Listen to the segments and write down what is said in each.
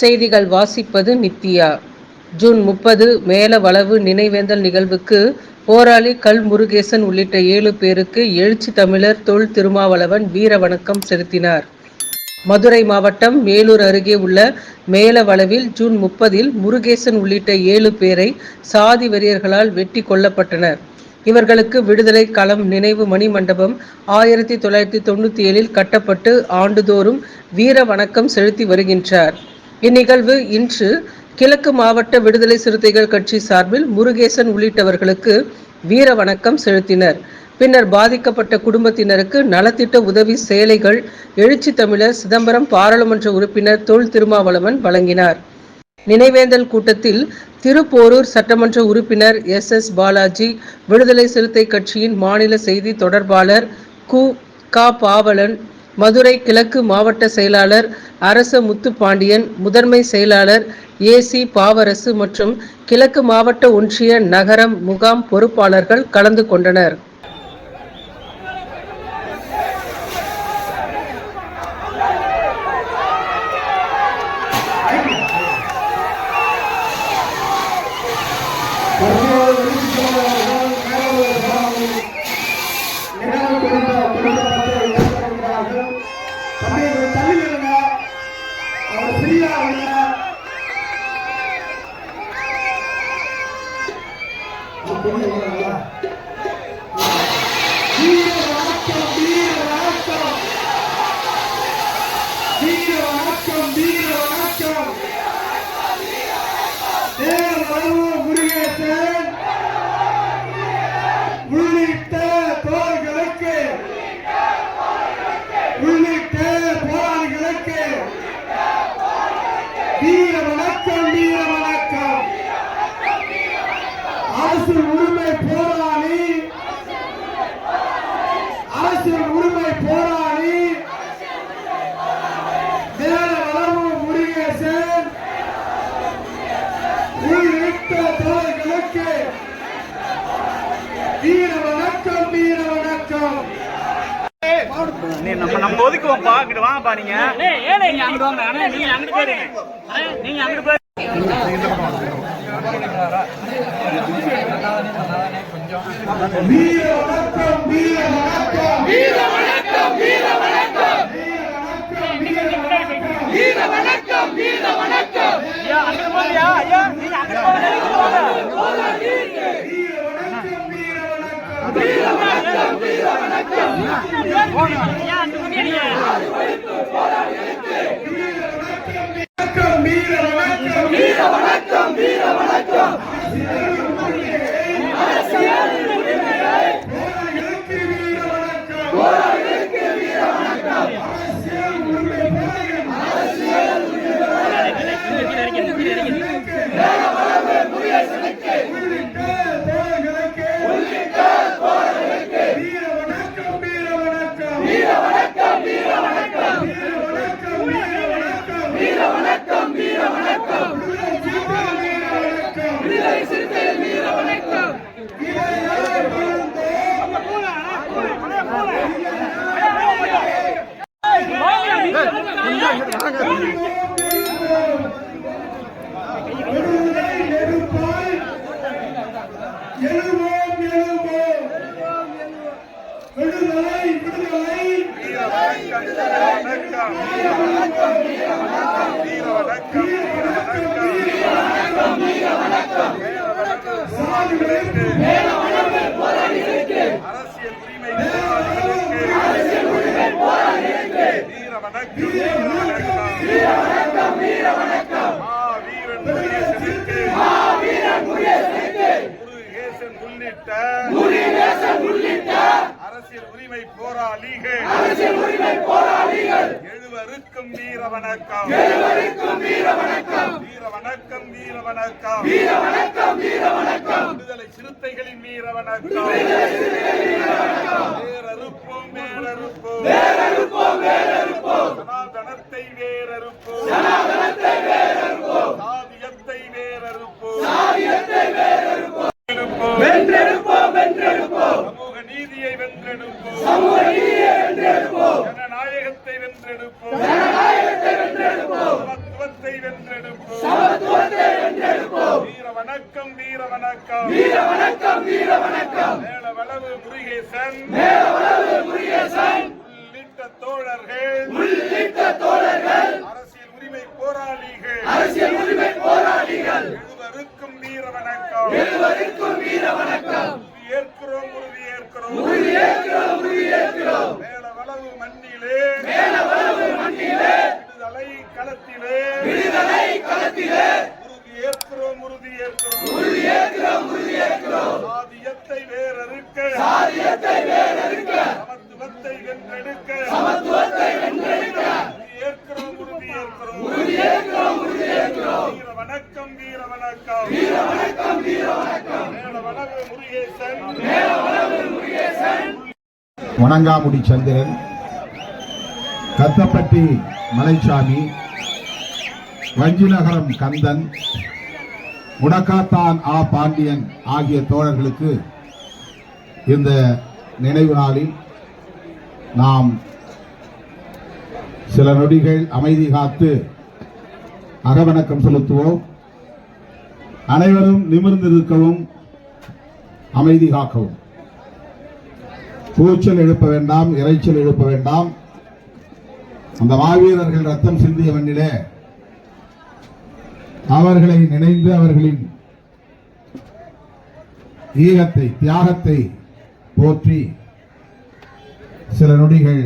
செய்திகள் வாசிப்பது நித்யா. ஜூன் முப்பது மேல வளவு நினைவேந்தல் நிகழ்வுக்கு போராளி கல் முருகேசன் உள்ளிட்ட ஏழு பேருக்கு எழுச்சி தமிழர் தொல் திருமாவளவன் வீர வணக்கம் செலுத்தினார். மதுரை மாவட்டம் மேலூர் அருகே உள்ள மேலவளவில் ஜூன் முப்பதில் முருகேசன் உள்ளிட்ட ஏழு பேரை சாதி வெறியர்களால் வெட்டி கொல்லப்பட்டனர். இவர்களுக்கு விடுதலை களம் நினைவு மணி மண்டபம் ஆயிரத்தி தொள்ளாயிரத்தி தொண்ணூத்தி ஏழில் கட்டப்பட்டு ஆண்டுதோறும் வீர வணக்கம் செலுத்தி வருகின்றார். இந்நிகழ்வு இன்று கிழக்கு மாவட்ட விடுதலை சிறுத்தைகள் கட்சி சார்பில் முருகேசன் உள்ளிட்டவர்களுக்கு வீர வணக்கம் செலுத்தினர். பின்னர் பாதிக்கப்பட்ட குடும்பத்தினருக்கு நலத்திட்ட உதவி சேலைகள் எழுச்சி தமிழர் சிதம்பரம் பாராளுமன்ற உறுப்பினர் தொல் திருமாவளவன் வழங்கினார். நினைவேந்தல் கூட்டத்தில் திருப்போரூர் சட்டமன்ற உறுப்பினர் எஸ். எஸ். பாலாஜி விடுதலை சிறுத்தை கட்சியின் மாநில செய்தி தொடர்பாளர் கு. க. பாவலன் மதுரை கிழக்கு மாவட்ட செயலாளர் அரச முத்துப்பாண்டியன் முதன்மை செயலாளர் ஏசி பாவரசு மற்றும் கிழக்கு மாவட்ட ஒன்றிய நகரம் முகாம் பொறுப்பாளர்கள் கலந்து கொண்டனர். தற்போது வெளியிட்டுள்ளவர்கள் மேலவை சாமி நினைவு கொடுத்த கொடுக்கப்பட்டு ஏற்படுகிறார்கள் தம்பி கொஞ்சம் தள்ளி நில்லுங்க அவர் ஃப்ரீயா விடுங்க அப்படி விடுறாங்களா? வீர வணக்கம் வீர வணக்கம் வீர வணக்கம் வீர வணக்கம் தேர் வலுவ முருகேசன் உள்ளிட்ட தோர்களுக்கு உள்ளிட்ட போராளிகளுக்கு வீர வணக்கம் வீர வணக்கம் அரசு உரிமை போராளி அரசு உரிமை போராளி. மேல வளர்வு முருகேசன் உள்ளிட்ட தோழர்களுக்கு வீர வணக்கம் வீர வணக்கம். நீ நம்ம நம்ம ஒதுக்குவோம்ப்பா. இங்கிட்டு வாங்கப்பா நீங்க. நீங்க அங்கிட்டு வாங்க. நீங்க அங்கிட்டு போயிருங்க. அண்ணா, நீங்க அங்கிட்டு போய் வீர வணக்கம் வீர வணக்கம். வீர வணக்கம். வீர வணக்கம். வணக்கம் வீர வணக்கம் வீர வணக்கம் மாவீரன் முருகேசனுக்கு முருகேசன் உள்ளிட்ட அரசியல் உரிமை போராளிகள் அரசியல் உரிமை போராளிகள் எழுவருக்கும் வீர வணக்கம் எழுவருக்கும் வீர வணக்கம் வீர வணக்கம் வீர வணக்கம் வீர வணக்கம் வீர வணக்கம் விடுதலை சிறுத்தைகளின் வீர வணக்கம் வேறறுப்போம் வேறறுப்போம் வேறறுப்போம் வேறறுப்போம் சனாதனத்தை வேறறுப்போம் சனாதனத்தை வேறறுப்போம் சாதியத்தை வேறறுப்போம் சாதியத்தை வேறறுப்போம் வென்றெடுப்போம் வென்றெடுப்போம் சமூக நீதியை வென்றெடுப்போம் சமூக நீதியை வென்றெடுப்போம் ஜனநாயகத்தை வென்றெடுப்போம் ஜனநாயகத்தை வென்றெடுப்போம் சமத்துவத்தை சமத்துவத்தை வென்றெடுப்போம் சமத்துவத்தை வென்றெடுப்போம் வீர வணக்கம் வீர வணக்கம் வீர வணக்கம் வீர வணக்கம் மேல வளவு முருகேசன் மேல வளவு முருகேசன் உள்ளிட்ட தோழர்கள் உள்ளிட்ட தோழர்கள் அரசியல் உரிமை போராளிகள் அரசியல் உரிமை போராளிகள் எழுவருக்கும் வீர வணக்கம் எழுவருக்கும் வீர வணக்கம் ஏற்கிறோம் உறுதி ஏற்கிறோம் உறுதி ஏற்கிறோம் உறுதி ஏற்கிறோம் மேல வளவு மண்ணிலே மேல வளவு மண்ணிலே விடுதலை களத்திலே விடுதலை களத்திலே உறுதி ஏற்கிறோம் உறுதி ஏற்கிறோம் உறுதி ஏற்கிறோம் உறுதி ஏற்கிறோம் சாதியத்தை வேறறுக்க சாதியத்தை வேறறுக்க சமத்துவத்தை வென்றெடுக்க சமத்துவத்தை வென்றெடுக்க உறுதி ஏற்கிறோம் உறுதி ஏற்கிறோம் உறுதி ஏற்கிறோம் உறுதி ஏற்கிறோம் வீர வணக்கம் வீர வணக்கம். வீர வணக்கம் வீர வணக்கம் மேல முருகேசன். மேல முருகேசன் வணங்காமுடி சந்திரன் கத்தப்பட்டி மலைச்சாமி வஞ்சிநகரம் கந்தன் முடக்காத்தான் ஆ பாண்டியன் ஆகிய தோழர்களுக்கு இந்த நினைவு நாளில் நாம் சில நொடிகள் அமைதி காத்து அகவணக்கம் செலுத்துவோம். அனைவரும் நிமிர்ந்திருக்கவும் அமைதி காக்கவும். கூச்சல் எழுப்ப வேண்டாம் இறைச்சல் எழுப்ப வேண்டாம். அந்த மாவீரர்கள் ரத்தம் சிந்திய மண்ணிலே அவர்களை நினைந்து அவர்களின் ஈகத்தை தியாகத்தை போற்றி சில நொடிகள்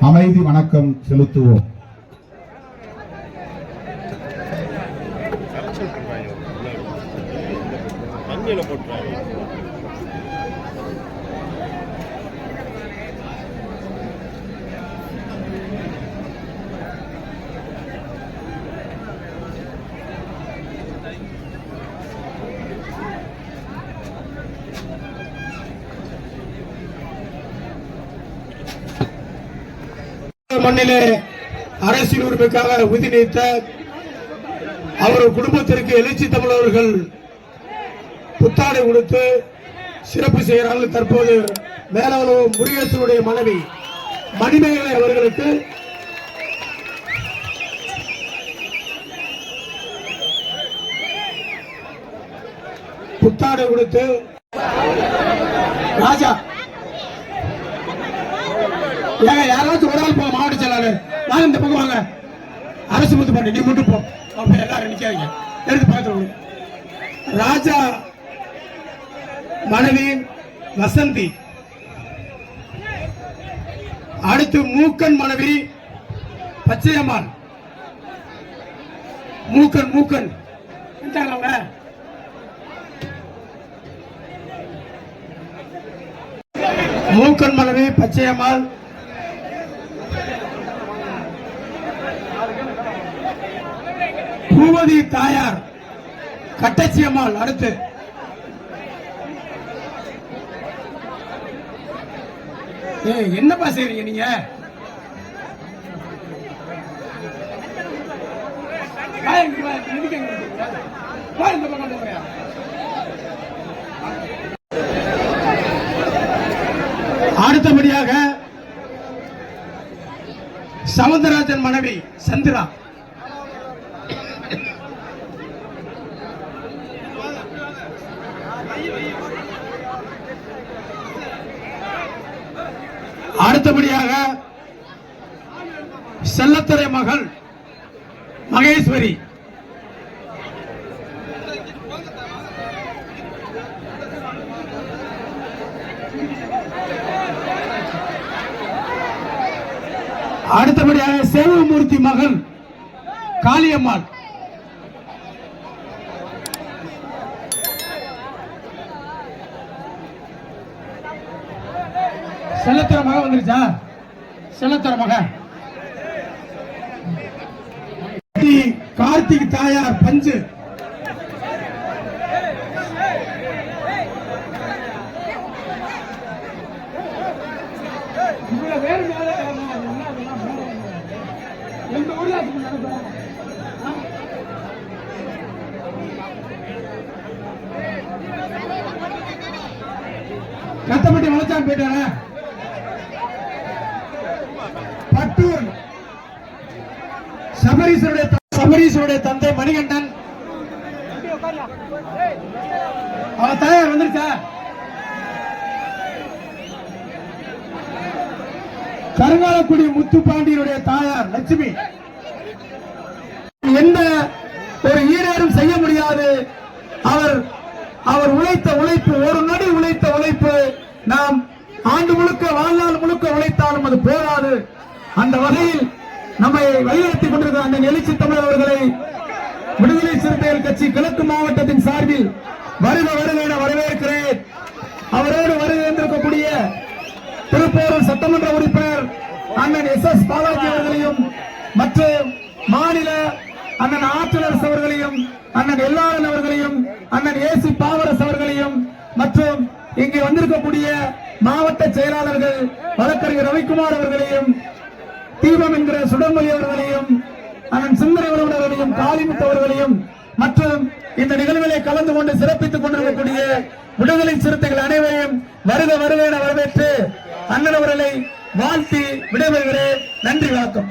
அமைதி வணக்கம் செலுத்துவோம். மண்ணிலே அரசியல் உரிமைக்காக உறுதி நீத்த அவர் குடும்பத்திற்கு எழுச்சி தமிழர்கள் புத்தாடை கொடுத்து சிறப்பு செய்கிறார்கள். தற்போது மேலவளவு முருகேசனுடைய மனைவி மணிமேகலை அவர்களுக்கு புத்தாடை கொடுத்து ராஜா யாராச்சும் ஒரு ஆள் போ மாவட்ட செயலாளர். வாங்க இந்த பக்கம் வாங்க. அரசு முத்து பண்ணி நீ மட்டும் போ. அப்படி எல்லாரும் நிற்காதீங்க எடுத்து பார்த்து ராஜா மனைவி வசந்தி. அடுத்து மூக்கன் மனைவி பச்சையம்மாள். மூக்கன் மூக்கன். அவங்க மூக்கன் மனைவி பச்சையம்மாள். பூவதி தாயார் கட்டச்சியம்மாள் அடுத்து. என்னப்பா செய்றீங்க நீங்க? அடுத்தபடியாக சவுந்தரராஜன் மனைவி சந்திரா. அடுத்தபடியாக செல்லத்துறை மகள் மகேஸ்வரி. அடுத்தபடியாக சேவமூர்த்தி மகள் காளியம்மாள். செல்லத்துறை மகன் வந்துருச்சா? செல்லத்துறை மகன். கார்த்திக் தாயார் பஞ்சு. எங்க ஊர்ல கத்தப்பட்டி வளச்சான் போயிட்டான? சபரீஸ்வருடைய தந்தை மணிகண்டன். அவ தாயார் வந்துருச்சா? கருங்காலக்குடி முத்துப்பாண்டியனுடைய தாயார் லட்சுமி. எந்த ஒரு ஈடேறும் செய்ய முடியாது. அவர் அவர் உழைத்த உழைப்பு ஒரு நடி உழைத்த உழைப்பு நாம் ஆண்டு முழுக்க வாழ்நாள் முழுக்க உழைத்தாலும் அது போதாது. அந்த வகையில் நம்மை வழிநடத்திக் கொண்டிருக்கிற அந்த எழுச்சி தமிழர் அவர்களை விடுதலை சிறுத்தைகள் கட்சி கிழக்கு மாவட்டத்தின் சார்பில் வருக வருக என வரவேற்கிறேன். அவரோடு வருகை வந்திருக்கக்கூடிய திருப்பூர் சட்டமன்ற உறுப்பினர் அண்ணன் எஸ் எஸ் பாலாஜி அவர்களையும் மற்றும் மாநில அண்ணன் ஆற்றலரசு அவர்களையும் அண்ணன் எல்லாரன் அவர்களையும் அண்ணன் ஏசி பாவரசு அவர்களையும் மற்றும் இங்கே வந்திருக்கக்கூடிய மாவட்ட செயலாளர்கள் வழக்கறிஞர் ரவிக்குமார் அவர்களையும் தீபம் என்கிற சுடமொழி அவர்களையும் அண்ணன் சுந்தர அவர்களையும் காளிமுத்து அவர்களையும் மற்றும் இந்த நிகழ்விலே கலந்து கொண்டு சிறப்பித்துக் கொண்டிருக்கக்கூடிய விடுதலை சிறுத்தைகள் அனைவரையும் வருக வருக என வரவேற்று அண்ணன் அவர்களை வாழ்த்தி விடைபெறுகிறேன். நன்றி வணக்கம்.